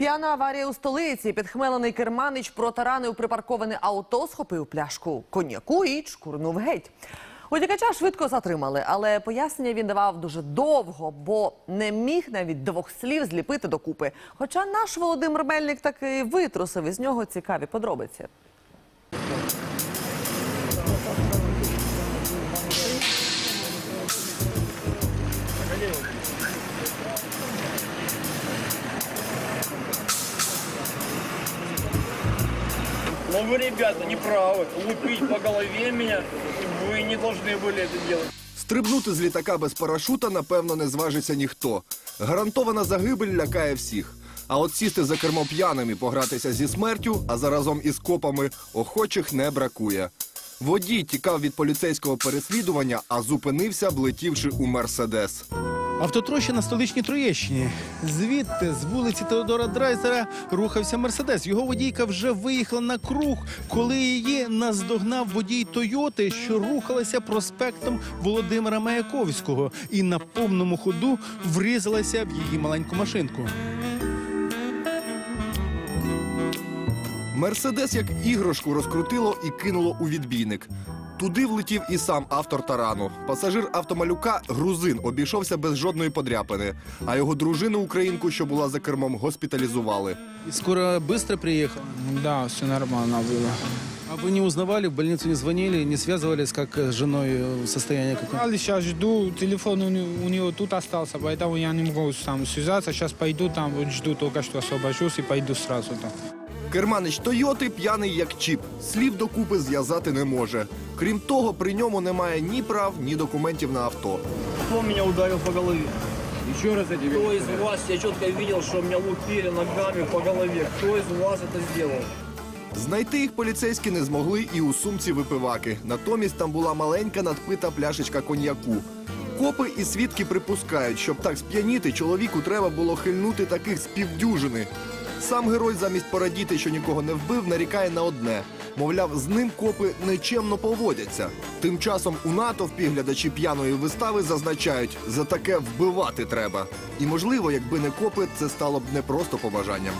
П'яна аварія у столиці. Підхмелений керманич протаранив припарковане авто, схопив пляшку коньяку і чкурнув геть. Утікача швидко затримали, але пояснення він давав дуже довго, бо не міг навіть двох слів зліпити докупи. Хоча наш Володимир Мельник таки витрусив із нього цікаві подробиці. Но вы, ребята, не правы. Лупить по голове меня вы не должны были это делать. Стрибнути з літака без парашута, напевно, не зважиться ніхто. Гарантована загибель лякає всіх. А от сісти за кермо п'яним і погратися зі смертю, а заразом із копами, охочих не бракує. Водій тікав від поліцейського переслідування, а зупинився, влетівши у мерседес. Автотроща на столичній Троєщині. Звідти, з вулиці Теодора Драйзера, рухався Мерседес. Його водійка вже виїхала на круг, коли її наздогнав водій Тойоти, що рухалася проспектом Володимира Маяковського, і на повному ходу врізалася в її маленьку машинку. Мерседес як іграшку розкрутило і кинуло у відбійник. Туди влетів і сам автор тарану. Пасажир автомалюка грузин обійшовся без жодної подряпини, а його дружину українку, що була за кермом, госпіталізували. И скоро быстро приехал. Да, все нормально было. А вы не узнавали, в больницу не звонили, не связывались, как с женой э, состояние какое? Я сейчас жду, телефон у, не- у него тут остался, поэтому я не могу сам связаться. Сейчас пойду там, вот жду только что освобожусь и пойду сразу там. Керманич Тойоти п'яний як чіп. Слів докупи зв'язати не може. Крім того, при ньому немає ні прав, ні документів на авто. Кто меня ударил по голове? Еще раз я Кто из вас, я четко видел, что меня лупили ногами по голове. Кто из вас это сделал? Знайти їх поліцейські не змогли і у сумці випиваки. Натомість там була маленька надпита пляшечка коньяку. Копи і свідки припускають, щоб так сп'яніти, чоловіку треба було хильнути таких з півдюжини. Сам герой замість порадіти, що нікого не вбив, нарікає на одне. Мовляв, з ним копи нечемно поводяться. Тим часом у натовпі глядачі п'яної вистави зазначають, за таке вбивати треба. І можливо, якби не копи, це стало б не просто побажанням.